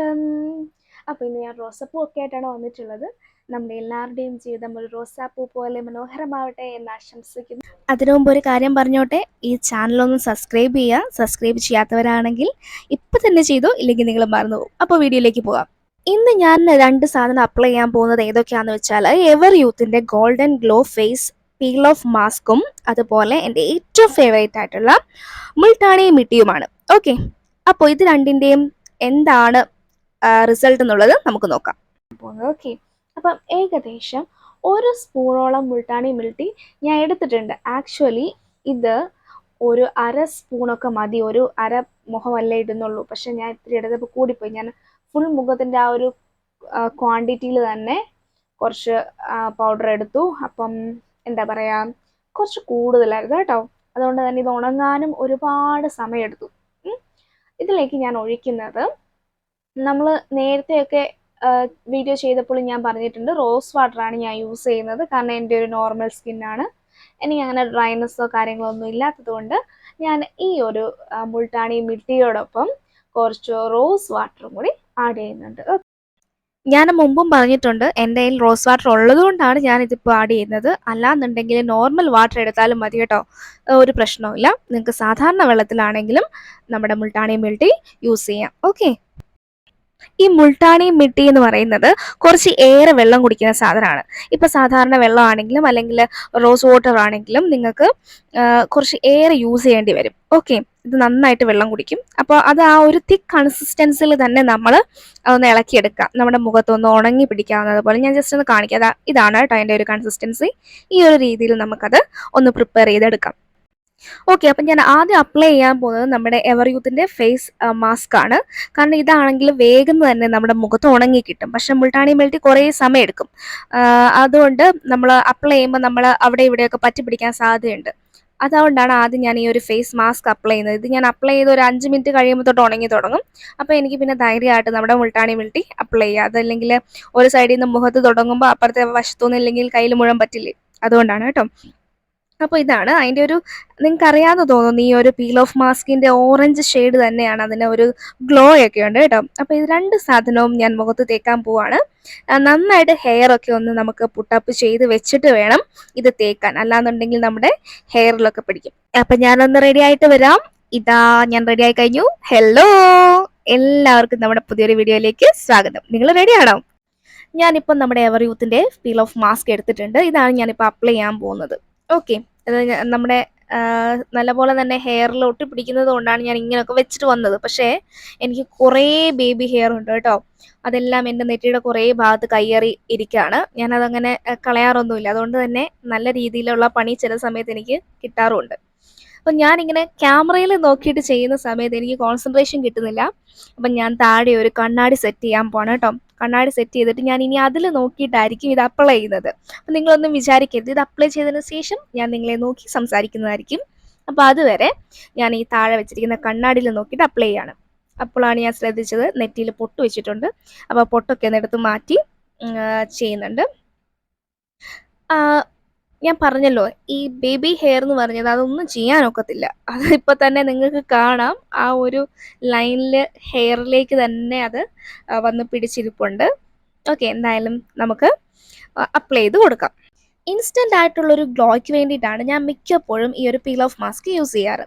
Welcome അപ്പോൾ ഇന്ന് ഞാൻ റോസപ്പൂ ഒക്കെ ആയിട്ടാണ് വന്നിട്ടുള്ളത്. നമ്മുടെ എല്ലാവരുടെയും ജീവിതം ഒരു റോസാപ്പൂ പോലെ മനോഹരമാവട്ടെ എന്ന് ആശംസിക്കുന്നു. അതിനു മുമ്പ് ഒരു കാര്യം പറഞ്ഞോട്ടെ ഈ ചാനലൊന്ന് സബ്സ്ക്രൈബ് ചെയ്യുക. സബ്സ്ക്രൈബ് ചെയ്യാത്തവരാണെങ്കിൽ ഇപ്പം തന്നെ ചെയ്തു ഇല്ലെങ്കിൽ നിങ്ങൾ മറന്നു പോകും. അപ്പോൾ വീഡിയോയിലേക്ക് പോകാം. ഇന്ന് ഞാൻ രണ്ട് സാധനം അപ്ലൈ ചെയ്യാൻ പോകുന്നത് ഏതൊക്കെയാണെന്ന് വെച്ചാൽ എവർ യൂത്തിന്റെ golden glow face peel off മാസ്കും അതുപോലെ എന്റെ ഏറ്റവും ഫേവറേറ്റ് ആയിട്ടുള്ള മുൾട്ടാണി മിട്ടിയുമാണ്. ഓക്കെ അപ്പോൾ ഇത് രണ്ടിന്റെയും എന്താണ് റിസൾട്ട് എന്നുള്ളത് നമുക്ക് നോക്കാം. ഓക്കെ. അപ്പം ഏകദേശം ഒരു സ്പൂണോളം മുൾട്ടാണി മിൽട്ടി ഞാൻ എടുത്തിട്ടുണ്ട്. ആക്ച്വലി ഇത് ഒരു അര സ്പൂണൊക്കെ മതി. ഒരു അര മുഖമല്ലേ ഇടുന്നുള്ളൂ. പക്ഷെ ഞാൻ ഇത്തിരി എടുത്തപ്പോൾ കൂടിപ്പോയി. ഞാൻ ഫുൾ മുഖത്തിന്റെ ആ ഒരു ക്വാണ്ടിറ്റിയിൽ തന്നെ കുറച്ച് പൗഡർ എടുത്തു. അപ്പം എന്താ പറയുക കുറച്ച് കൂടുതലായിരുന്നു കേട്ടോ. അതുകൊണ്ട് തന്നെ ഇത് ഉണങ്ങാനും ഒരുപാട് സമയമെടുത്തു. ഇതിലേക്ക് ഞാൻ ഒഴിക്കുന്നത് നമ്മൾ നേരത്തെയൊക്കെ വീഡിയോ ചെയ്തപ്പോൾ ഞാൻ പറഞ്ഞിട്ടുണ്ട് റോസ് വാട്ടറാണ് ഞാൻ യൂസ് ചെയ്യുന്നത്. കാരണം എന്റെ ഒരു നോർമൽ സ്കിന്നാണ് എനിക്ക് അങ്ങനെ ഡ്രൈനെസ്സോ കാര്യങ്ങളോ ഒന്നും ഇല്ലാത്തത് കൊണ്ട് ഞാൻ ഈ ഒരു മുൾട്ടാണി മിട്ടിയോടൊപ്പം കുറച്ച് റോസ് വാട്ടറും കൂടി ആഡ് ചെയ്യുന്നുണ്ട്. ഞാൻ മുമ്പും പറഞ്ഞിട്ടുണ്ട് എന്റെ കയ്യിൽ റോസ് വാട്ടർ ഉള്ളതുകൊണ്ടാണ് ഞാൻ ഇതിപ്പോൾ ആഡ് ചെയ്യുന്നത്. അല്ലാന്നുണ്ടെങ്കിൽ നോർമൽ വാട്ടർ എടുത്താലും മതി കേട്ടോ. ഒരു പ്രശ്നവുമില്ല. നിങ്ങൾക്ക് സാധാരണ വെള്ളത്തിലാണെങ്കിലും നമ്മുടെ മുൾട്ടാണി മിൾട്ടി യൂസ് ചെയ്യാം. ഓക്കെ ഈ മുൾട്ടാണി മിട്ടി എന്ന് പറയുന്നത് കുറച്ച് ഏറെ വെള്ളം കുടിക്കുന്ന സാധനമാണ്. ഇപ്പം സാധാരണ വെള്ളമാണെങ്കിലും അല്ലെങ്കിൽ റോസ് വാട്ടർ ആണെങ്കിലും നിങ്ങൾക്ക് കുറച്ച് ഏറെ യൂസ് ചെയ്യേണ്ടി വരും. ഓക്കെ ഇത് നന്നായിട്ട് വെള്ളം കുടിക്കും. അപ്പോൾ അത് ആ ഒരു തിക്ക് കൺസിസ്റ്റൻസിൽ തന്നെ നമ്മൾ ഒന്ന് ഇളക്കിയെടുക്കാം നമ്മുടെ മുഖത്തൊന്ന് ഉണങ്ങി പിടിക്കാവുന്നത് പോലെ ഞാൻ ജസ്റ്റ് ഒന്ന് കാണിക്കാം. ഇതാണ് കേട്ടോ ഒരു കൺസിസ്റ്റൻസി ഈ ഒരു രീതിയിൽ നമുക്കത് ഒന്ന് പ്രിപ്പയർ ചെയ്തെടുക്കാം. ഓക്കെ അപ്പം ഞാൻ ആദ്യം അപ്ലൈ ചെയ്യാൻ പോകുന്നത് നമ്മുടെ എവർ യൂത്തിന്റെ ഫേസ് മാസ്ക് ആണ്. കാരണം ഇതാണെങ്കിൽ വേഗം തന്നെ നമ്മുടെ മുഖത്ത് ഉണങ്ങി കിട്ടും. പക്ഷെ മുൾട്ടാണി മെൽറ്റി കുറേ സമയം എടുക്കും അതുകൊണ്ട് നമ്മൾ അപ്ലൈ ചെയ്യുമ്പോൾ നമ്മൾ അവിടെ ഇവിടെയൊക്കെ പറ്റി പിടിക്കാൻ സാധ്യതയുണ്ട്. അതുകൊണ്ടാണ് ആദ്യം ഞാൻ ഈ ഒരു ഫേസ് മാസ്ക് അപ്ലൈ ചെയ്യുന്നത്. ഇത് ഞാൻ അപ്ലൈ ചെയ്ത് ഒരു അഞ്ച് മിനിറ്റ് കഴിയുമ്പോൾ തൊട്ട് ഉണങ്ങി തുടങ്ങും. അപ്പോൾ എനിക്ക് പിന്നെ ധൈര്യമായിട്ട് നമ്മുടെ മുൾട്ടാണി മിൽട്ടി അപ്ലൈ ചെയ്യാം. അതല്ലെങ്കിൽ ഒരു സൈഡിൽ നിന്ന് മുഖത്ത് തുടങ്ങുമ്പോൾ അപ്പുറത്തെ വശത്തുനിന്നില്ലെങ്കിൽ കയ്യിൽ മുഴുവൻ പറ്റില്ലേ? അതുകൊണ്ടാണ് കേട്ടോ. അപ്പോൾ ഇതാണ് അതിന്റെ ഒരു നിങ്ങൾക്ക് അറിയാതെ തോന്നുന്നു ഈ ഒരു പീൽ ഓഫ് മാസ്കിന്റെ ഓറഞ്ച് ഷെയ്ഡ് തന്നെയാണ് അതിന് ഒരു ഗ്ലോ ഒക്കെ ഉണ്ട് കേട്ടോ. അപ്പോൾ ഇത് രണ്ട് സാധനവും ഞാൻ മുഖത്ത് തേക്കാൻ പോവാണ്. നന്നായിട്ട് ഹെയർ ഒക്കെ ഒന്ന് നമുക്ക് പുട്ടപ്പ് ചെയ്ത് വെച്ചിട്ട് വേണം ഇത് തേക്കാൻ. അല്ലാന്നുണ്ടെങ്കിൽ നമ്മുടെ ഹെയറിലൊക്കെ പിടിക്കും. അപ്പം ഞാനൊന്ന് റെഡി ആയിട്ട് വരാം. ഇതാ ഞാൻ റെഡി ആയി കഴിഞ്ഞു. ഹലോ എല്ലാവർക്കും നമ്മുടെ പുതിയൊരു വീഡിയോയിലേക്ക് സ്വാഗതം. നിങ്ങൾ റെഡിയാണോ ഞാനിപ്പം നമ്മുടെ എവർ യൂത്തിന്റെ പീൽ ഓഫ് മാസ്ക് എടുത്തിട്ടുണ്ട്. ഇതാണ് ഞാനിപ്പോൾ അപ്ലൈ ചെയ്യാൻ പോകുന്നത്. ഓക്കെ നമ്മുടെ നല്ലപോലെ തന്നെ ഹെയറിൽ ഒട്ടി പിടിക്കുന്നത് കൊണ്ടാണ് ഞാൻ ഇങ്ങനെയൊക്കെ വെച്ചിട്ട് വന്നത്. പക്ഷേ എനിക്ക് കുറേ ബേബി ഹെയർ ഉണ്ട് കേട്ടോ. അതെല്ലാം എന്റെ നെറ്റിയുടെ കുറേ ഭാഗത്ത് കയ്യേറി ഇരിക്കുകയാണ് ഞാനതങ്ങനെ കളയാറൊന്നുമില്ല. അതുകൊണ്ട് തന്നെ നല്ല രീതിയിലുള്ള പണി ചില സമയത്ത് എനിക്ക് കിട്ടാറുമുണ്ട് അപ്പം ഞാനിങ്ങനെ ക്യാമറയിൽ നോക്കിയിട്ട് ചെയ്യുന്ന സമയത്ത് എനിക്ക് കോൺസെൻട്രേഷൻ കിട്ടുന്നില്ല. അപ്പം ഞാൻ താഴെ ഒരു കണ്ണാടി സെറ്റ് ചെയ്യാൻ പോകണം കേട്ടോ. കണ്ണാടി സെറ്റ് ചെയ്തിട്ട് ഞാൻ ഇനി അതിൽ നോക്കിയിട്ടായിരിക്കും ഇത് അപ്ലൈ ചെയ്യുന്നത്. അപ്പം നിങ്ങളൊന്നും വിചാരിക്കരുത്. ഇത് അപ്ലൈ ചെയ്തതിന് ശേഷം ഞാൻ നിങ്ങളെ നോക്കി സംസാരിക്കുന്നതായിരിക്കും. അപ്പോൾ അതുവരെ ഞാൻ ഈ താഴെ വെച്ചിരിക്കുന്ന കണ്ണാടിയിൽ നോക്കിയിട്ട് അപ്ലൈ ചെയ്യാണ്. അപ്പോഴാണ് ഞാൻ ശ്രദ്ധിച്ചത് നെറ്റിയിൽ പൊട്ട് വെച്ചിട്ടുണ്ട്. അപ്പോൾ പൊട്ടൊക്കെ ഒന്ന് എടുത്ത് മാറ്റി ചെയ്യുന്നുണ്ട്. ഞാൻ പറഞ്ഞല്ലോ ഈ ബേബി ഹെയർ എന്ന് പറഞ്ഞത് അതൊന്നും ചെയ്യാനൊക്കത്തില്ല. അത് ഇപ്പോൾ തന്നെ നിങ്ങൾക്ക് കാണാം. ആ ഒരു ലൈനിൽ ഹെയറിലേക്ക് തന്നെ അത് വന്ന് പിടിച്ചിരിപ്പുണ്ട്. ഓക്കെ എന്തായാലും നമുക്ക് അപ്ലൈ ചെയ്ത് കൊടുക്കാം. ഇൻസ്റ്റന്റ് ആയിട്ടുള്ളൊരു ഗ്ലോയ്ക്ക് വേണ്ടിയിട്ടാണ് ഞാൻ മിക്കപ്പോഴും ഈ ഒരു പീൽ ഓഫ് മാസ്ക് യൂസ് ചെയ്യാറ്.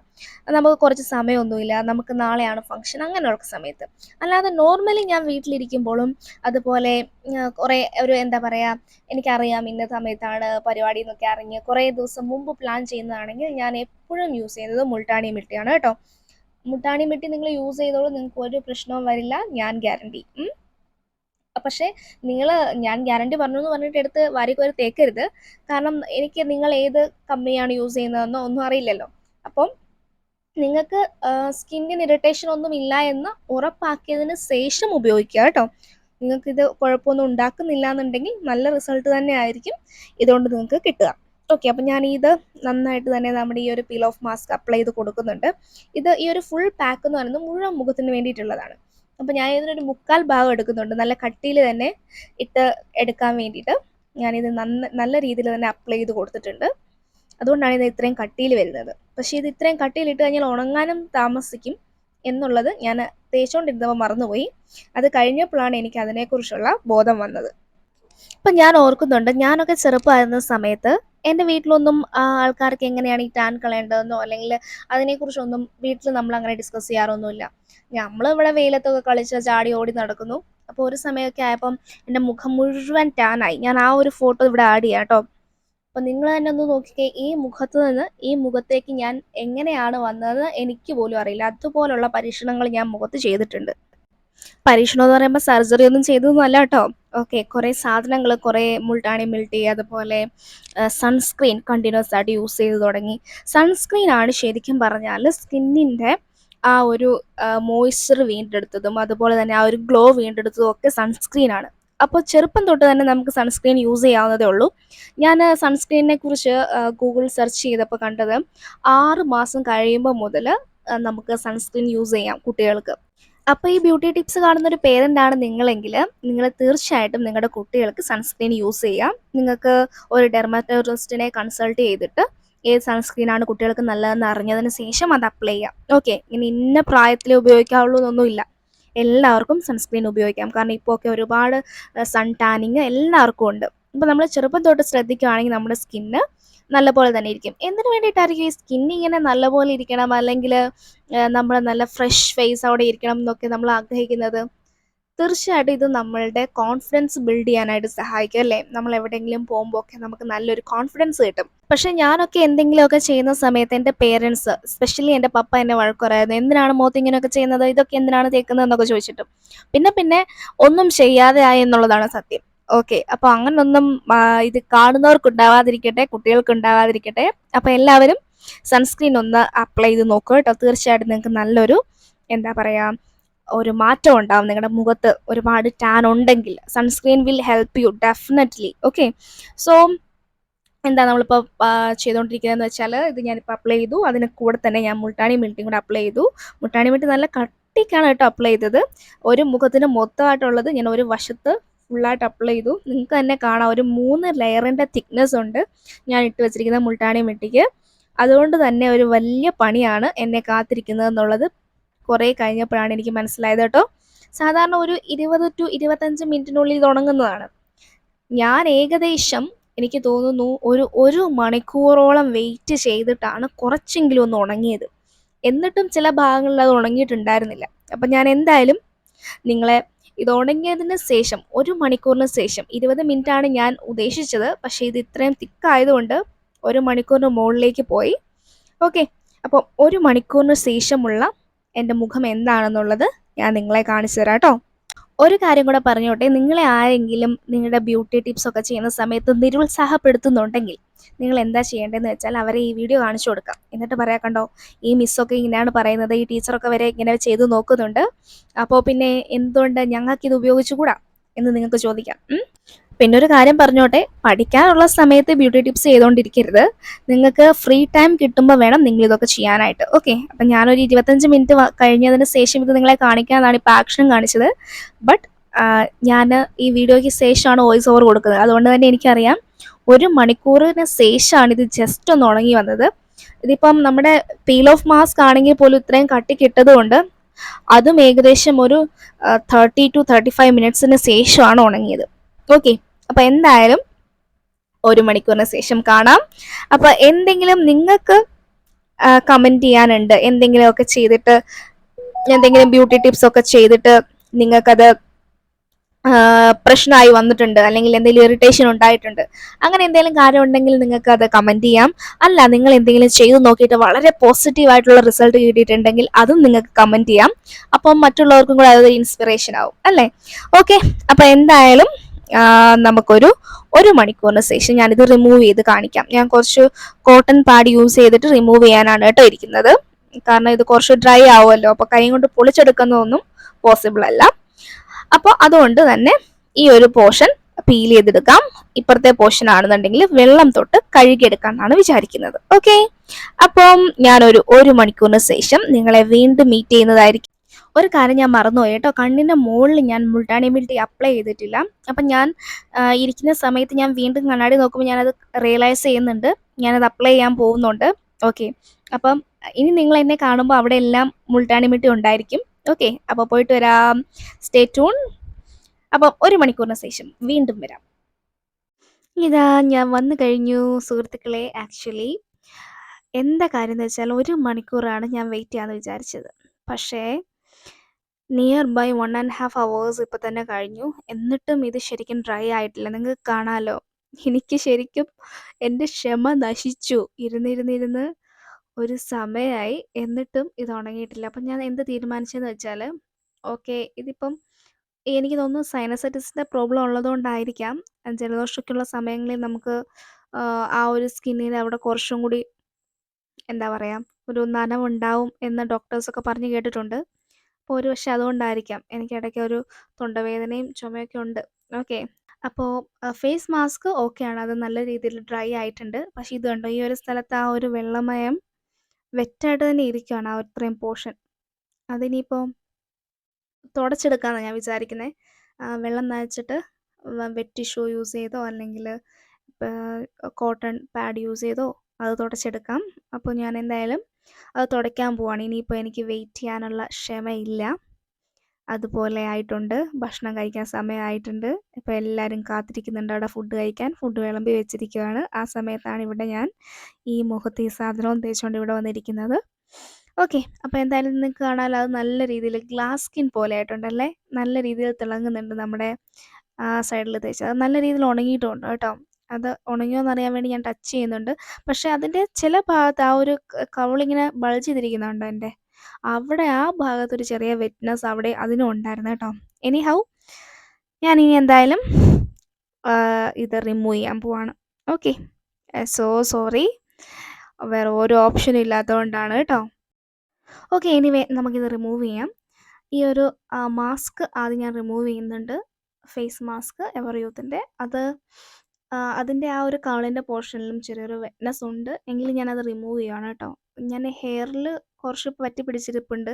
നമുക്ക് കുറച്ച് സമയമൊന്നുമില്ല നമുക്ക് നാളെയാണ് ഫംഗ്ഷൻ അങ്ങനെയുള്ള സമയത്ത്. അല്ലാതെ നോർമലി ഞാൻ വീട്ടിലിരിക്കുമ്പോഴും അതുപോലെ കുറേ ഒരു എന്താ പറയുക എനിക്കറിയാം ഇന്ന സമയത്താണ് പരിപാടി എന്നൊക്കെ അറിഞ്ഞ് കുറേ ദിവസം മുമ്പ് പ്ലാൻ ചെയ്യുന്നതാണെങ്കിൽ ഞാൻ എപ്പോഴും യൂസ് ചെയ്യുന്നത് മുൾട്ടാണി മിട്ടിയാണ് കേട്ടോ. മുട്ടാണി മിട്ടി നിങ്ങൾ യൂസ് ചെയ്തോളൂ നിങ്ങൾക്ക് ഒരു പ്രശ്നവും വരില്ല ഞാൻ ഗ്യാരണ്ടി പക്ഷേ നിങ്ങൾ ഞാൻ ഗ്യാരണ്ടി പറഞ്ഞു എന്ന് പറഞ്ഞിട്ട് എടുത്ത് വാരിക്കോരി തേക്കരുത്. കാരണം എനിക്ക് നിങ്ങൾ ഏത് കമ്പനിയാണ് യൂസ് ചെയ്യുന്നതെന്നോ ഒന്നും അറിയില്ലല്ലോ. അപ്പം നിങ്ങൾക്ക് സ്കിന്നിന് ഇറിറ്റേഷൻ ഒന്നും ഇല്ല എന്ന് ഉറപ്പാക്കിയതിന് ശേഷം ഉപയോഗിക്കുക കേട്ടോ. ഇത് കുഴപ്പമൊന്നും ഉണ്ടാക്കുന്നില്ല എന്നുണ്ടെങ്കിൽ നല്ല റിസൾട്ട് തന്നെ ആയിരിക്കും ഇതുകൊണ്ട് നിങ്ങൾക്ക് കിട്ടുക. ഓക്കെ അപ്പം ഞാൻ ഇത് നന്നായിട്ട് തന്നെ നമ്മുടെ ഈ ഒരു പീൽ ഓഫ് മാസ്ക് അപ്ലൈ ചെയ്ത് കൊടുക്കുന്നുണ്ട്. ഇത് ഈ ഒരു ഫുൾ പാക്ക് എന്ന് പറയുന്നത് മുഴുവൻ മുഖത്തിന് വേണ്ടിയിട്ടുള്ളതാണ്. അപ്പം ഞാൻ ഇതിനൊരു മുക്കാൽ ഭാഗം എടുക്കുന്നുണ്ട്. നല്ല കട്ടിയിൽ തന്നെ ഇട്ട് എടുക്കാൻ വേണ്ടിയിട്ട് ഞാനിത് നന്ന നല്ല രീതിയിൽ തന്നെ അപ്ലൈ ചെയ്ത് കൊടുത്തിട്ടുണ്ട്. അതുകൊണ്ടാണ് ഇത് ഇത്രയും കട്ടിയിൽ വരുന്നത്. പക്ഷേ ഇത് ഇത്രയും കട്ടിയിൽ ഇട്ട് കഴിഞ്ഞാൽ ഉണങ്ങാനും താമസിക്കും എന്നുള്ളത് ഞാൻ തേച്ചുകൊണ്ടിരുന്നപ്പോൾ മറന്നുപോയി. അത് കഴിഞ്ഞപ്പോഴാണ് എനിക്ക് അതിനെക്കുറിച്ചുള്ള ബോധം വന്നത്. അപ്പം ഞാൻ ഓർക്കുന്നുണ്ട് ഞാനൊക്കെ ചെറുപ്പമായിരുന്ന സമയത്ത് എന്റെ വീട്ടിലൊന്നും ആൾക്കാർക്ക് എങ്ങനെയാണ് ഈ ടാൻ കളയേണ്ടതെന്നോ അല്ലെങ്കിൽ അതിനെക്കുറിച്ചൊന്നും വീട്ടിൽ നമ്മൾ അങ്ങനെ ഡിസ്കസ് ചെയ്യാറൊന്നുമില്ല. നമ്മൾ ഇവിടെ വെയിലത്തൊക്കെ കളിച്ച് ചാടി ഓടി നടക്കുന്നു. അപ്പോൾ ഒരു സമയമൊക്കെ ആയപ്പം എന്റെ മുഖം മുഴുവൻ ടാനായി ഞാൻ ആ ഒരു ഫോട്ടോ ഇവിടെ ആഡ് ചെയ്യാം കേട്ടോ അപ്പം നിങ്ങൾ തന്നെ ഒന്ന് നോക്കിക്കേ ഈ മുഖത്ത് നിന്ന് ഈ മുഖത്തേക്ക് ഞാൻ എങ്ങനെയാണ് വന്നത് എനിക്ക് പോലും അറിയില്ല. അതുപോലുള്ള പരീക്ഷണങ്ങൾ ഞാൻ മുഖത്ത് ചെയ്തിട്ടുണ്ട്. പരീക്ഷണം എന്ന് പറയുമ്പോൾ സർജറി ഒന്നും ചെയ്തതൊന്നും അല്ല കേട്ടോ ഓക്കെ കുറേ സാധനങ്ങൾ കുറേ മുൾട്ടാണി മിൽട്ടി അതുപോലെ സൺസ്ക്രീൻ കണ്ടിന്യൂസ് ആയിട്ട് യൂസ് ചെയ്ത് തുടങ്ങി. സൺസ്ക്രീൻ ആണ് ശരിക്കും പറഞ്ഞാൽ സ്കിന്നിന്റെ ആ ഒരു മോയ്സ്ചർ വീണ്ടെടുത്തതും അതുപോലെ തന്നെ ആ ഒരു ഗ്ലോ വീണ്ടെടുത്തതും ഒക്കെ സൺസ്ക്രീനാണ് അപ്പോൾ ചെറുപ്പം തൊട്ട് തന്നെ നമുക്ക് സൺസ്ക്രീൻ യൂസ് ചെയ്യാവുന്നതേ ഉള്ളൂ. ഞാൻ സൺസ്ക്രീനിനെ കുറിച്ച് ഗൂഗിൾ സെർച്ച് ചെയ്തപ്പോൾ കണ്ടത് ആറ് മാസം കഴിയുമ്പോൾ മുതൽ നമുക്ക് സൺസ്ക്രീൻ യൂസ് ചെയ്യാം കുട്ടികൾക്ക്. അപ്പോൾ ഈ ബ്യൂട്ടി ടിപ്സ് കാണുന്ന ഒരു പേരന്റ് ആണ് നിങ്ങളെങ്കിൽ നിങ്ങൾ തീർച്ചയായിട്ടും നിങ്ങളുടെ കുട്ടികൾക്ക് സൺസ്ക്രീൻ യൂസ് ചെയ്യാം. നിങ്ങൾക്ക് ഒരു ഡെർമറ്റോളജിസ്റ്റിനെ കൺസൾട്ട് ചെയ്തിട്ട് ഏത് സൺസ്ക്രീനാണ് കുട്ടികൾക്ക് നല്ലതെന്ന് അറിഞ്ഞതിന് ശേഷം അത് അപ്ലൈ ചെയ്യാം. ഓക്കെ ഇനി ഇന്ന പ്രായത്തിലേ ഉപയോഗിക്കാവുള്ളൂ എന്നൊന്നുമില്ല. എല്ലാവർക്കും സൺസ്ക്രീൻ ഉപയോഗിക്കാം. കാരണം ഇപ്പോൾ ഒക്കെ ഒരുപാട് സൺ ടാനിങ് എല്ലാവർക്കും ഉണ്ട്. അപ്പോൾ നമ്മൾ ചെറുപ്പം തൊട്ട് ശ്രദ്ധിക്കുകയാണെങ്കിൽ നമ്മുടെ സ്കിന്ന് നല്ലപോലെ തന്നെ ഇരിക്കും. എന്തിനു വേണ്ടിയിട്ടായിരിക്കും ഈ സ്കിൻ ഇങ്ങനെ നല്ലപോലെ ഇരിക്കണം? അല്ലെങ്കിൽ നമ്മൾ നല്ല ഫ്രഷ് ഫേസ് അവിടെ ഇരിക്കണം എന്നൊക്കെ നമ്മൾ ആഗ്രഹിക്കുന്നത്? തീർച്ചയായിട്ടും ഇത് നമ്മളുടെ കോൺഫിഡൻസ് ബിൽഡ് ചെയ്യാനായിട്ട് സഹായിക്കും അല്ലേ? നമ്മൾ എവിടെയെങ്കിലും പോകുമ്പോൾ ഒക്കെ നമുക്ക് നല്ലൊരു കോൺഫിഡൻസ് കിട്ടും. പക്ഷെ ഞാനൊക്കെ എന്തെങ്കിലുമൊക്കെ ചെയ്യുന്ന സമയത്ത് എന്റെ പേരൻസ് സ്പെഷ്യലി എന്റെ പപ്പ എന്നെ വഴക്കുറയായിരുന്നു എന്തിനാണ് മോത്ത് ഇങ്ങനെയൊക്കെ ചെയ്യുന്നത്? ഇതൊക്കെ എന്തിനാണ് തേക്കുന്നത് എന്നൊക്കെ ചോദിച്ചിട്ടും. പിന്നെ പിന്നെ ഒന്നും ചെയ്യാതെ ആയി എന്നുള്ളതാണ് സത്യം. ഓക്കെ അപ്പോൾ അങ്ങനൊന്നും ഇത് കാണുന്നവർക്ക് ഉണ്ടാവാതിരിക്കട്ടെ കുട്ടികൾക്ക് ഉണ്ടാവാതിരിക്കട്ടെ അപ്പോൾ എല്ലാവരും സൺസ്ക്രീൻ ഒന്ന് അപ്ലൈ ചെയ്ത് നോക്കുക കേട്ടോ. തീർച്ചയായിട്ടും നിങ്ങൾക്ക് നല്ലൊരു എന്താ പറയാ ഒരു മാറ്റം ഉണ്ടാവും നിങ്ങളുടെ മുഖത്ത്. ഒരുപാട് ടാൻ ഉണ്ടെങ്കിൽ sunscreen will help you definitely okay so എന്താ നമ്മളിപ്പോൾ ചെയ്തുകൊണ്ടിരിക്കുന്നതെന്ന് വെച്ചാൽ ഇത് ഞാനിപ്പോൾ അപ്ലൈ ചെയ്തു. അതിന് കൂടെ തന്നെ ഞാൻ മുട്ടാണി മിൽട്ടും കൂടെ അപ്ലൈ ചെയ്തു. മുട്ടാണി മിൽട്ട് നല്ല കട്ടിക്കാണ് കേട്ടോ അപ്ലൈ ചെയ്തത്. ഒരു മുഖത്തിന് മൊത്തമായിട്ടുള്ളത് ഞാൻ ഒരു വശത്ത് ഫുള്ളായിട്ട് അപ്ലൈ ചെയ്തു. നിങ്ങൾക്ക് തന്നെ കാണാം ഒരു മൂന്ന് ലെയറിന്റെ തിക്നെസ് ഉണ്ട്. ഞാൻ ഇട്ട് വെച്ചിരിക്കുന്ന മുൾട്ടാണി മെട്ടിക്ക്. അതുകൊണ്ട് തന്നെ ഒരു വലിയ പണിയാണ് എന്നെ കാത്തിരിക്കുന്നത് എന്നുള്ളത് കുറേ കഴിഞ്ഞപ്പോഴാണ് എനിക്ക് മനസ്സിലായത് കേട്ടോ. സാധാരണ ഒരു ഇരുപത് ടു ഇരുപത്തഞ്ച് മിനിറ്റിനുള്ളിൽ ഇത് ഉണങ്ങുന്നതാണ്. ഞാൻ ഏകദേശം എനിക്ക് തോന്നുന്നു ഒരു ഒരു മണിക്കൂറോളം വെയിറ്റ് ചെയ്തിട്ടാണ് കുറച്ചെങ്കിലും ഒന്ന് ഉണങ്ങിയത്. എന്നിട്ടും ചില ഭാഗങ്ങളിൽ അത് ഉണങ്ങിയിട്ടുണ്ടായിരുന്നില്ല. അപ്പം ഞാൻ എന്തായാലും നിങ്ങളെ ഇത് ഉണങ്ങിയതിന് ശേഷം ഒരു മണിക്കൂറിന് ശേഷം ഇരുപത് മിനിറ്റാണ് ഞാൻ ഉദ്ദേശിച്ചത്. പക്ഷേ ഇത് ഇത്രയും തിക്കായതുകൊണ്ട് ഒരു മണിക്കൂറിന് മുകളിലേക്ക് പോയി. ഓക്കെ അപ്പോൾ ഒരു മണിക്കൂറിന് ശേഷമുള്ള എന്റെ മുഖം എന്താണെന്നുള്ളത് ഞാൻ നിങ്ങളെ കാണിച്ചു തരാം കേട്ടോ. ഒരു കാര്യം കൂടെ പറഞ്ഞോട്ടെ. നിങ്ങളെ ആരെങ്കിലും നിങ്ങളുടെ ബ്യൂട്ടി ടിപ്സ് ഒക്കെ ചെയ്യുന്ന സമയത്ത് നിരുത്സാഹപ്പെടുത്തുന്നുണ്ടെങ്കിൽ നിങ്ങൾ എന്താ ചെയ്യേണ്ടതെന്ന് വെച്ചാൽ അവരെ ഈ വീഡിയോ കാണിച്ചു കൊടുക്കാം. എന്നിട്ട് പറയാ കണ്ടോ ഈ മിസ്സൊക്കെ ഇങ്ങനെയാണ് പറയുന്നത് ഈ ടീച്ചറൊക്കെ വരെ ഇങ്ങനെ ചെയ്തു നോക്കുന്നുണ്ട്. അപ്പോൾ പിന്നെ എന്തുകൊണ്ട് ഞങ്ങൾക്ക് ഇത് ഉപയോഗിച്ചുകൂടാ എന്ന് നിങ്ങൾക്ക് ചോദിക്കാം. പിന്നെ ഒരു കാര്യം പറഞ്ഞോട്ടെ പഠിക്കാനുള്ള സമയത്ത് ബ്യൂട്ടി ടിപ്സ് ചെയ്തുകൊണ്ടിരിക്കരുത്. നിങ്ങൾക്ക് ഫ്രീ ടൈം കിട്ടുമ്പോൾ വേണം നിങ്ങൾ ഇതൊക്കെ ചെയ്യാനായിട്ട്. ഓക്കെ അപ്പം ഞാനൊരു ഇരുപത്തഞ്ച് മിനിറ്റ് കഴിഞ്ഞതിന് ശേഷം ഇത് നിങ്ങളെ കാണിക്കാനാണ് ഇപ്പോൾ ആക്ഷൻ കാണിച്ചത്. ബട്ട് ഞാൻ ഈ വീഡിയോയ്ക്ക് ശേഷമാണ് വോയിസ് ഓവർ കൊടുക്കുന്നത്. അതുകൊണ്ട് തന്നെ എനിക്കറിയാം ഒരു മണിക്കൂറിന് ശേഷമാണ് ഇത് ജസ്റ്റ് ഒന്ന് ഉണങ്ങി വന്നത്. ഇതിപ്പം നമ്മുടെ പീൽ ഓഫ് മാസ്ക് ആണെങ്കിൽ പോലും ഇത്രയും കട്ടി കിട്ടതുകൊണ്ട് അതും ഏകദേശം ഒരു തേർട്ടി ടു തേർട്ടി ഫൈവ് മിനിറ്റ്സിന് ശേഷമാണ് ഉണങ്ങിയത്. ഓക്കെ അപ്പൊ എന്തായാലും ഒരു മണിക്കൂറിന് ശേഷം കാണാം. അപ്പൊ എന്തെങ്കിലും നിങ്ങൾക്ക് കമന്റ് ചെയ്യാനുണ്ട് എന്തെങ്കിലുമൊക്കെ ചെയ്തിട്ട് എന്തെങ്കിലും ബ്യൂട്ടി ടിപ്സ് ഒക്കെ ചെയ്തിട്ട് നിങ്ങൾക്കത് പ്രശ്നമായി വന്നിട്ടുണ്ട്. അല്ലെങ്കിൽ എന്തെങ്കിലും ഇറിറ്റേഷൻ ഉണ്ടായിട്ടുണ്ട്. അങ്ങനെ എന്തെങ്കിലും കാര്യം ഉണ്ടെങ്കിൽ നിങ്ങൾക്ക് അത് കമന്റ് ചെയ്യാം. അല്ല നിങ്ങൾ എന്തെങ്കിലും ചെയ്തു നോക്കിയിട്ട് വളരെ പോസിറ്റീവായിട്ടുള്ള റിസൾട്ട് കിട്ടിയിട്ടുണ്ടെങ്കിൽ അതും നിങ്ങൾക്ക് കമന്റ് ചെയ്യാം. അപ്പം മറ്റുള്ളവർക്കും കൂടെ അത് ഇൻസ്പിറേഷൻ ആവും. അല്ലേ? ഓക്കെ അപ്പൊ എന്തായാലും നമുക്കൊരു ഒരു മണിക്കൂറിന് ശേഷം ഞാനിത് റിമൂവ് ചെയ്ത് കാണിക്കാം. ഞാൻ കുറച്ച് കോട്ടൺ പാഡ് യൂസ് ചെയ്തിട്ട് റിമൂവ് ചെയ്യാനാണ് കേട്ടോ ഇരിക്കുന്നത്. കാരണം ഇത് കുറച്ച് ഡ്രൈ ആവുമല്ലോ. അപ്പൊ കൈ കൊണ്ട് പൊളിച്ചെടുക്കുന്നതൊന്നും പോസിബിൾ അല്ല. അപ്പോൾ അതുകൊണ്ട് തന്നെ ഈ ഒരു പോർഷൻ പീൽ ചെയ്തെടുക്കാം. ഇപ്പുറത്തെ പോർഷൻ ആണെന്നുണ്ടെങ്കിൽ വെള്ളം തൊട്ട് കഴുകിയെടുക്കാമെന്നാണ് വിചാരിക്കുന്നത്. ഓക്കെ അപ്പം ഞാനൊരു ഒരു മണിക്കൂറിന് ശേഷം നിങ്ങളെ വീണ്ടും മീറ്റ് ചെയ്യുന്നതായിരിക്കും. ഒരു കാര്യം ഞാൻ മറന്നുപോയി കേട്ടോ. കണ്ണിന്റെ മുകളിൽ ഞാൻ മുൾട്ടാണി മിൽട്ടി അപ്ലൈ ചെയ്തിട്ടില്ല. അപ്പം ഞാൻ ഇരിക്കുന്ന സമയത്ത് ഞാൻ വീണ്ടും കണ്ണാടി നോക്കുമ്പോൾ ഞാനത് റിയലൈസ് ചെയ്യുന്നുണ്ട്. ഞാനത് അപ്ലൈ ചെയ്യാൻ പോകുന്നുണ്ട്. ഓക്കെ അപ്പം ഇനി നിങ്ങൾ എന്നെ കാണുമ്പോൾ അവിടെ എല്ലാം മുൾട്ടാണി മിട്ടി ഉണ്ടായിരിക്കും. ഓക്കെ അപ്പോൾ പോയിട്ട് വരാം. സ്റ്റേ ട്യൂൺ അപ്പം ഒരു മണിക്കൂറിന് ശേഷം വീണ്ടും വരാം. ഇതാ ഞാൻ വന്നു കഴിഞ്ഞു സുഹൃത്തുക്കളെ ആക്ച്വലി എന്താ കാര്യം എന്ന് വെച്ചാൽ ഒരു മണിക്കൂറാണ് ഞാൻ വെയിറ്റ് ചെയ്യാമെന്ന് വിചാരിച്ചത്. പക്ഷേ nearby one and half hours ഇപ്പോൾ തന്നെ കഴിഞ്ഞു. എന്നിട്ടും ഇത് ശരിക്കും ഡ്രൈ ആയിട്ടില്ല. നിങ്ങൾക്ക് കാണാമല്ലോ എനിക്ക് ശരിക്കും എന്റെ ക്ഷമ നശിച്ചു. ഇരുന്നിരുന്നിരുന്ന് ഒരു സമയമായി എന്നിട്ടും ഇത് ഉണങ്ങിയിട്ടില്ല. അപ്പം ഞാൻ എന്ത് തീരുമാനിച്ചതെന്ന് വെച്ചാൽ ഓക്കെ ഇതിപ്പം എനിക്ക് തോന്നുന്നു സൈനസൈറ്റിസിന്റെ പ്രോബ്ലം ഉള്ളതുകൊണ്ടായിരിക്കാം. ജലദോഷമൊക്കെയുള്ള സമയങ്ങളിൽ നമുക്ക് ആ ഒരു സ്കിന്നിന് അവിടെ കുറച്ചും കൂടി എന്താ പറയുക ഒരു നനവുണ്ടാവും എന്ന് ഡോക്ടേഴ്സൊക്കെ പറഞ്ഞ് കേട്ടിട്ടുണ്ട്. അപ്പോൾ ഒരു പക്ഷേ അതുകൊണ്ടായിരിക്കാം. എനിക്ക് ഇടയ്ക്ക് ഒരു തൊണ്ടവേദനയും ചുമയൊക്കെ ഉണ്ട്. ഓക്കെ. അപ്പോൾ ഫേസ് മാസ്ക് ഓക്കെയാണ് അത് നല്ല രീതിയിൽ ഡ്രൈ ആയിട്ടുണ്ട്. പക്ഷേ ഇത് കണ്ടോ ഈ ഒരു സ്ഥലത്ത് ആ ഒരു വെള്ളമയം വെറ്റായിട്ട് തന്നെ ഇരിക്കുകയാണ് ആ ഇത്രയും പോർഷൻ. അതിനിയിപ്പോൾ തുടച്ചെടുക്കാമെന്നാണ് ഞാൻ വിചാരിക്കുന്നത് വെള്ളം നനച്ചിട്ട് വെറ്റ് ടിഷ്യൂ യൂസ് ചെയ്തോ അല്ലെങ്കിൽ കോട്ടൺ പാഡ് യൂസ് ചെയ്തോ അത് തുടച്ചെടുക്കാം. അപ്പോൾ ഞാൻ എന്തായാലും അത് തുടയ്ക്കാൻ പോവാണ്. ഇനിയിപ്പോൾ എനിക്ക് വെയിറ്റ് ചെയ്യാനുള്ള ക്ഷമയില്ല. അതുപോലെ ആയിട്ടുണ്ട്. ഭക്ഷണം കഴിക്കാൻ സമയമായിട്ടുണ്ട്. ഇപ്പോൾ എല്ലാവരും കാത്തിരിക്കുന്നുണ്ട് അവിടെ ഫുഡ് കഴിക്കാൻ. ഫുഡ് വിളമ്പി വെച്ചിരിക്കുകയാണ് ആ സമയത്താണ് ഇവിടെ ഞാൻ ഈ മുഖത്ത് ഈ സാധനവും തേച്ചുകൊണ്ട് ഇവിടെ വന്നിരിക്കുന്നത്. ഓക്കെ അപ്പോൾ എന്തായാലും നിങ്ങൾക്ക് കാണാൻ അത് നല്ല രീതിയിൽ ഗ്ലാസ് സ്കിൻ പോലെ ആയിട്ടുണ്ടല്ലേ? നല്ല രീതിയിൽ തിളങ്ങുന്നുണ്ട് നമ്മുടെ ആ സൈഡിൽ തേച്ച്. അത് നല്ല രീതിയിൽ ഉണങ്ങിയിട്ടുണ്ട് കേട്ടോ. അത് ഉണങ്ങിയോ എന്നറിയാൻ വേണ്ടി ഞാൻ ടച്ച് ചെയ്യുന്നുണ്ട്. പക്ഷേ അതിന്റെ ചില ഭാഗത്ത് ആ ഒരു കവളിങ്ങനെ ബൾജ് ചെയ്തിരിക്കുന്നുണ്ട് എന്റെ? അവിടെ ആ ഭാഗത്തൊരു ചെറിയ വെറ്റ്നസ് അവിടെ അതിനും ഉണ്ടായിരുന്നു കേട്ടോ. എനി ഹൗ ഞാൻ ഇനി എന്തായാലും ഇത് റിമൂവ് ചെയ്യാൻ പോവാണ്. ഓക്കെ സോ സോറി വേറെ ഒരു ഓപ്ഷനും ഇല്ലാത്തതുകൊണ്ടാണ് കേട്ടോ. ഓക്കെ എനിവേ നമുക്കിത് റിമൂവ് ചെയ്യാം. ഈ ഒരു മാസ്ക് ആദ്യം ഞാൻ റിമൂവ് ചെയ്യുന്നുണ്ട്. ഫേസ് മാസ്ക് എവർ യൂത്തിന്റെ അത് അതിന്റെ ആ ഒരു കവളിന്റെ പോർഷനിലും ചെറിയൊരു വെറ്റ്നസ് ഉണ്ട്. എങ്കിലും ഞാനത് റിമൂവ് ചെയ്യുകയാണ് കേട്ടോ. ഞാൻ ഹെയറിൽ കുറച്ച് പറ്റി പിടിച്ചിരിപ്പുണ്ട്.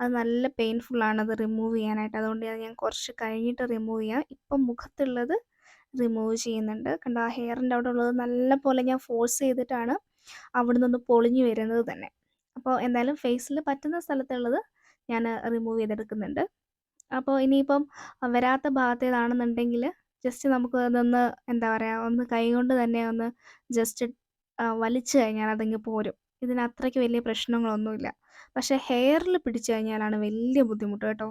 അത് നല്ല പെയിൻഫുള്ളാണ് അത് റിമൂവ് ചെയ്യാനായിട്ട്. അതുകൊണ്ട് ഞാൻ കുറച്ച് കഴിഞ്ഞിട്ട് റിമൂവ് ചെയ്യാം. ഇപ്പം മുഖത്തുള്ളത് റിമൂവ് ചെയ്യുന്നുണ്ട്. കണ്ടോ ആ ഹെയറിന്റെ അവിടെ ഉള്ളത് നല്ല പോലെ ഞാൻ ഫോഴ്സ് ചെയ്തിട്ടാണ് അവിടെ നിന്ന് പൊളിഞ്ഞു വരുന്നത് തന്നെ. അപ്പോൾ എന്തായാലും ഫേസിൽ പറ്റുന്ന സ്ഥലത്തുള്ളത് ഞാൻ റിമൂവ് ചെയ്തെടുക്കുന്നുണ്ട്. അപ്പോൾ ഇനിയിപ്പം വരാത്ത ഭാഗത്തേതാണെന്നുണ്ടെങ്കിൽ ജസ്റ്റ് നമുക്ക് അതൊന്ന് എന്താ പറയുക ഒന്ന് കൈകൊണ്ട് തന്നെ ഒന്ന് ജസ്റ്റ് വലിച്ചു കഴിഞ്ഞാൽ അതങ്ങ് പോരും. ഇതിന് അത്രയ്ക്ക് വലിയ പ്രശ്നങ്ങളൊന്നുമില്ല. പക്ഷേ ഹെയറിൽ പിടിച്ചു കഴിഞ്ഞാലാണ് വലിയ ബുദ്ധിമുട്ട് കേട്ടോ.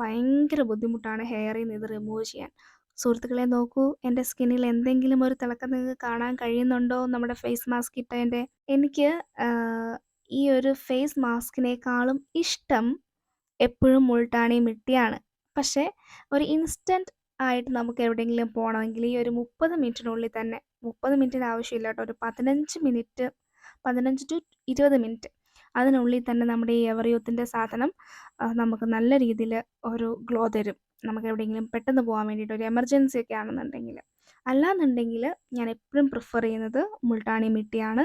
ഭയങ്കര ബുദ്ധിമുട്ടാണ് ഹെയറിൽ നിന്ന് ഇത് റിമൂവ് ചെയ്യാൻ. സുഹൃത്തുക്കളെ നോക്കൂ എന്റെ സ്കിന്നിൽ എന്തെങ്കിലും ഒരു തിളക്കം നിങ്ങൾക്ക് കാണാൻ കഴിയുന്നുണ്ടോ? നമ്മുടെ ഫേസ് മാസ്ക് ഇട്ടതിന്റെ. എനിക്ക് ഈ ഒരു ഫേസ് മാസ്കിനേക്കാളും ഇഷ്ടം എപ്പോഴും മുൾട്ടാണി മിട്ടിയാണ്. പക്ഷേ ഒരു ഇൻസ്റ്റന്റ് ആയിട്ട് നമുക്ക് എവിടെയെങ്കിലും പോകണമെങ്കിൽ ഈ ഒരു മുപ്പത് മിനിറ്റിനുള്ളിൽ തന്നെ മുപ്പത് മിനിറ്റിന് ആവശ്യമില്ല കേട്ടോ ഒരു പതിനഞ്ച് മിനിറ്റ് പതിനഞ്ച് ടു ഇരുപത് മിനിറ്റ് അതിനുള്ളിൽ തന്നെ നമ്മുടെ ഈ എവർ സാധനം നമുക്ക് നല്ല രീതിയിൽ ഒരു ഗ്ലോ തരും. നമുക്ക് എവിടെയെങ്കിലും പെട്ടെന്ന് പോകാൻ വേണ്ടിയിട്ട് ഒരു എമർജൻസി ഒക്കെ ആണെന്നുണ്ടെങ്കിൽ. അല്ലാന്നുണ്ടെങ്കിൽ ഞാൻ എപ്പോഴും പ്രിഫർ ചെയ്യുന്നത് മുൾട്ടാണി മിട്ടിയാണ്.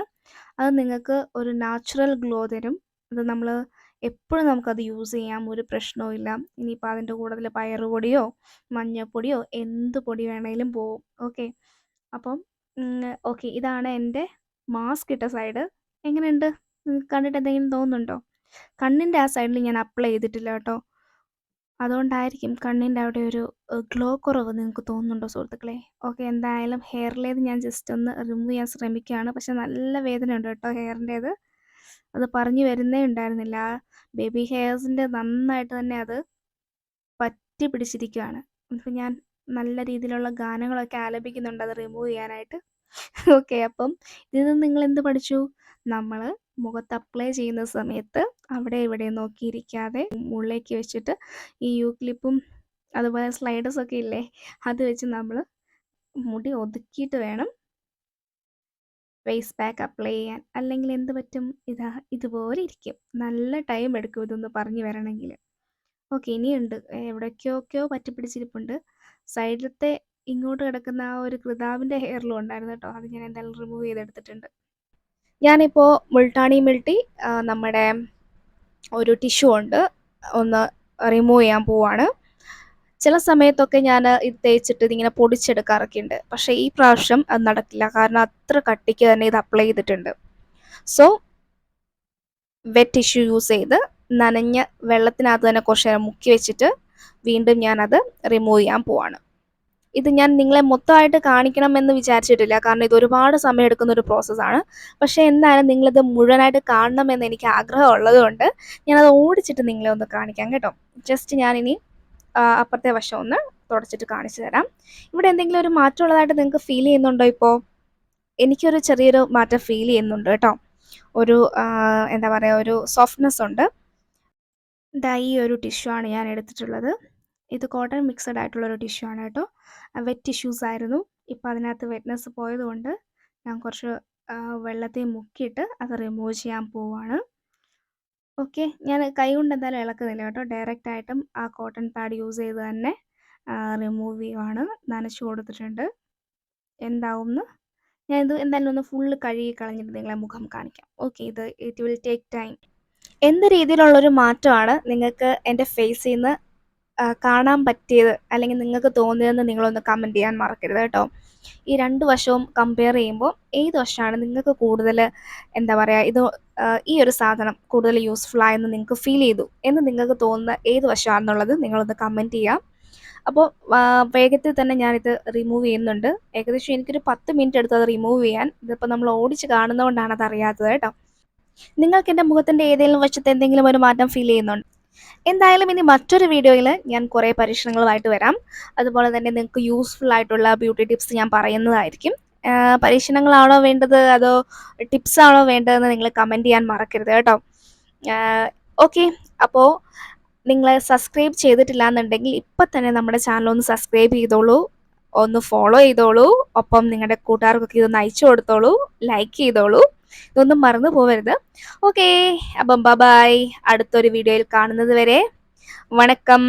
അത് നിങ്ങൾക്ക് ഒരു നാച്ചുറൽ ഗ്ലോ തരും. അത് നമ്മൾ എപ്പോഴും നമുക്കത് യൂസ് ചെയ്യാം. ഒരു പ്രശ്നവും ഇല്ല. ഇനിയിപ്പോൾ അതിന്റെ കൂടുതൽ പയറുപൊടിയോ മഞ്ഞൾപ്പൊടിയോ എന്ത് പൊടി വേണേലും പോവും. ഓക്കെ അപ്പം ഓക്കെ ഇതാണ് എന്റെ മാസ്ക് ഇട്ട സൈഡ് എങ്ങനെയുണ്ട്? കണ്ടിട്ട് എന്തെങ്കിലും തോന്നുന്നുണ്ടോ? കണ്ണിന്റെ ആ സൈഡിൽ ഞാൻ അപ്ലൈ ചെയ്തിട്ടില്ല കേട്ടോ. അതുകൊണ്ടായിരിക്കും കണ്ണിന്റെ അവിടെ ഒരു ഗ്ലോ കുറവ് നിങ്ങൾക്ക് തോന്നുന്നുണ്ടോ സുഹൃത്തുക്കളെ? ഓക്കെ എന്തായാലും ഹെയറിലേത് ഞാൻ ജസ്റ്റ് ഒന്ന് റിമൂവ് ചെയ്യാൻ ശ്രമിക്കുകയാണ്. പക്ഷെ നല്ല വേദന ഉണ്ട് കേട്ടോ ഹെയറിന്റേത് അത് പറഞ്ഞു വരുന്നേ ഉണ്ടായിരുന്നില്ല. ആ ബേബി ഹെയർസിന്റെ നന്നായിട്ട് തന്നെ അത് പറ്റി പിടിച്ചിരിക്കുകയാണ് ഇപ്പം ഞാൻ നല്ല രീതിയിലുള്ള ഗാനങ്ങളൊക്കെ ആലപിക്കുന്നുണ്ട്. അത് റിമൂവ് ചെയ്യാനായിട്ട്. ഓക്കെ അപ്പം ഇതിൽ നിന്ന് നിങ്ങൾ എന്ത് പഠിച്ചു? നമ്മൾ മുഖത്ത് അപ്ലൈ ചെയ്യുന്ന സമയത്ത് അവിടെ ഇവിടെ നോക്കിയിരിക്കാതെ മുകളിലേക്ക് വെച്ചിട്ട് ഈ യു ക്ലിപ്പും അതുപോലെ സ്ലൈഡേഴ്സൊക്കെ ഇല്ലേ? അത് വെച്ച് നമ്മൾ മുടി ഒതുക്കിയിട്ട് വേണം ഫേസ് പാക്ക് അപ്ലൈ ചെയ്യാൻ അല്ലെങ്കിൽ എന്ത് പറ്റും? ഇതാ ഇതുപോലെ ഇരിക്കും. നല്ല ടൈം എടുക്കും ഇതൊന്ന് പറഞ്ഞു വരണമെങ്കിൽ. ഓക്കെ ഇനിയുണ്ട്. എവിടേക്കൊക്കെയോ പറ്റി പിടിച്ചിരിപ്പുണ്ട് സൈഡിലത്തെ ഇങ്ങോട്ട് കിടക്കുന്ന ആ ഒരു കൃതാവിന്റെ ഹെയറിലും ഉണ്ടായിരുന്നു കേട്ടോ. അത് ഞാൻ എന്തായാലും റിമൂവ് ചെയ്തെടുത്തിട്ടുണ്ട്. ഞാനിപ്പോൾ മുൾട്ടാണി മിൾട്ടി നമ്മുടെ ഒരു ടിഷ്യൂ ഉണ്ട്. ഒന്ന് റിമൂവ് ചെയ്യാൻ പോവാണ്. ചില സമയത്തൊക്കെ ഞാൻ ഇത് തേച്ചിട്ട് ഇതിങ്ങനെ പൊടിച്ചെടുക്കാറൊക്കെ ഉണ്ട്. പക്ഷേ ഈ പ്രാവശ്യം അത് നടക്കില്ല. കാരണം അത്ര കട്ടിക്ക് തന്നെ ഇത് അപ്ലൈ ചെയ്തിട്ടുണ്ട്. സോ വെറ്റ് ടിഷ്യൂ യൂസ് ചെയ്ത് നനഞ്ഞ വെള്ളത്തിനകത്ത് തന്നെ കുറച്ച് നേരം മുക്കി വെച്ചിട്ട് വീണ്ടും ഞാനത് റിമൂവ് ചെയ്യാൻ പോവാണ്. ഇത് ഞാൻ നിങ്ങളെ മൊത്തമായിട്ട് കാണിക്കണം എന്ന് വിചാരിച്ചിട്ടില്ല. കാരണം ഇത് ഒരുപാട് സമയം എടുക്കുന്ന ഒരു പ്രോസസ്സാണ് പക്ഷേ എന്തായാലും നിങ്ങളിത് മുഴുവനായിട്ട് കാണണം എന്ന് എനിക്ക് ആഗ്രഹം ഉള്ളതുകൊണ്ട് ഞാനത് ഓടിച്ചിട്ട് നിങ്ങളെ ഒന്ന് കാണിക്കാം കേട്ടോ. ജസ്റ്റ് ഞാനിനി അപ്പുറത്തെ വശം ഒന്ന് തുടച്ചിട്ട് കാണിച്ചു തരാം. ഇവിടെ എന്തെങ്കിലും ഒരു മാറ്റമുള്ളതായിട്ട് നിങ്ങൾക്ക് ഫീൽ ചെയ്യുന്നുണ്ടോ ഇപ്പോൾ എനിക്കൊരു ചെറിയൊരു മാറ്റം ഫീൽ ചെയ്യുന്നുണ്ട് കേട്ടോ. ഒരു എന്താ പറയുക ഒരു സോഫ്റ്റ്നെസ് ഉണ്ട്. ഇതാ ഈ ഒരു ടിഷ്യൂ ആണ് ഞാൻ എടുത്തിട്ടുള്ളത്. ഇത് കോട്ടൺ മിക്സഡ് ആയിട്ടുള്ളൊരു ടിഷ്യൂ ആണ് കേട്ടോ. വെറ്റ് ടിഷ്യൂസ് ആയിരുന്നു. ഇപ്പോൾ അതിനകത്ത് വെറ്റ്നെസ് പോയതുകൊണ്ട് ഞാൻ കുറച്ച് വെള്ളത്തെ വെള്ളത്തിൽ മുക്കിയിട്ട് അത് റിമൂവ് ചെയ്യാൻ പോവാണ്. ഓക്കെ. ഞാൻ കൈ കൊണ്ട് എന്തായാലും ഇളക്കുന്നില്ല കേട്ടോ. ഡയറക്റ്റ് ആയിട്ടും ആ കോട്ടൺ പാഡ് യൂസ് ചെയ്ത് തന്നെ റിമൂവ് ചെയ്യുവാണ്. നനച്ചു കൊടുത്തിട്ടുണ്ട്. എന്താവും ഞാൻ ഇത് എന്തായാലും ഒന്ന് ഫുള്ള് കഴുകി കളഞ്ഞിട്ട് നിങ്ങളെ മുഖം കാണിക്കാം. ഓക്കെ ഇത് ഇറ്റ് വിൽ ടേക്ക് ടൈം എന്ത് രീതിയിലുള്ളൊരു മാറ്റമാണ് നിങ്ങൾക്ക് എന്റെ ഫേസിൽ നിന്ന് കാണാൻ പറ്റിയത് അല്ലെങ്കിൽ നിങ്ങൾക്ക് തോന്നിയതെന്ന് നിങ്ങളൊന്ന് കമന്റ് ചെയ്യാൻ മറക്കരുത് കേട്ടോ. ഈ രണ്ട് വശവും കമ്പയർ ചെയ്യുമ്പോൾ ഏത് വശമാണ് നിങ്ങൾക്ക് കൂടുതൽ എന്താ പറയുക ഇത് ഈ ഒരു സാധനം കൂടുതൽ യൂസ്ഫുൾ ആയെന്ന് നിങ്ങൾക്ക് ഫീൽ ചെയ്തു എന്ന് നിങ്ങൾക്ക് തോന്നുന്ന ഏത് വശമാണെന്നുള്ളത് നിങ്ങളൊന്ന് കമന്റ് ചെയ്യാം. അപ്പോൾ വേഗത്തിൽ തന്നെ ഞാനിത് റിമൂവ് ചെയ്യുന്നുണ്ട്. ഏകദേശം എനിക്കൊരു പത്ത് മിനിറ്റ് എടുത്ത് അത് റിമൂവ് ചെയ്യാൻ. ഇതിപ്പോൾ നമ്മൾ ഓടിച്ച് കാണുന്നതുകൊണ്ടാണ് അത് അറിയാത്തത് കേട്ടോ. നിങ്ങൾക്ക് എന്റെ മുഖത്തിന്റെ ഏതെങ്കിലും വശത്ത് എന്തെങ്കിലും ഒരു മാറ്റം ഫീൽ ചെയ്യുന്നുണ്ട്? എന്തായാലും ഇനി മറ്റൊരു വീഡിയോയിൽ ഞാൻ കുറേ പരീക്ഷണങ്ങളുമായിട്ട് വരാം. അതുപോലെ തന്നെ നിങ്ങൾക്ക് യൂസ്ഫുൾ ആയിട്ടുള്ള ബ്യൂട്ടി ടിപ്സ് ഞാൻ പറയുന്നതായിരിക്കും. പരീക്ഷണങ്ങളാണോ വേണ്ടത്? അതോ ടിപ്സ് ആണോ വേണ്ടതെന്ന് നിങ്ങൾ കമന്റ് ചെയ്യാൻ മറക്കരുത് കേട്ടോ. ഓക്കെ അപ്പോൾ നിങ്ങൾ സബ്സ്ക്രൈബ് ചെയ്തിട്ടില്ല എന്നുണ്ടെങ്കിൽ ഇപ്പം തന്നെ നമ്മുടെ ചാനൽ ഒന്ന് സബ്സ്ക്രൈബ് ചെയ്തോളൂ. ഒന്ന് ഫോളോ ചെയ്തോളൂ. ഒപ്പം നിങ്ങളുടെ കൂട്ടുകാർക്കൊക്കെ ഇതൊന്ന് അയച്ചു കൊടുത്തോളൂ. ലൈക്ക് ചെയ്തോളൂ. ഇതൊന്നും മറന്നു പോവരുത്. ഓക്കേ അപ്പം ബബായ് അടുത്തൊരു വീഡിയോയിൽ കാണുന്നത് വരെ. വണക്കം.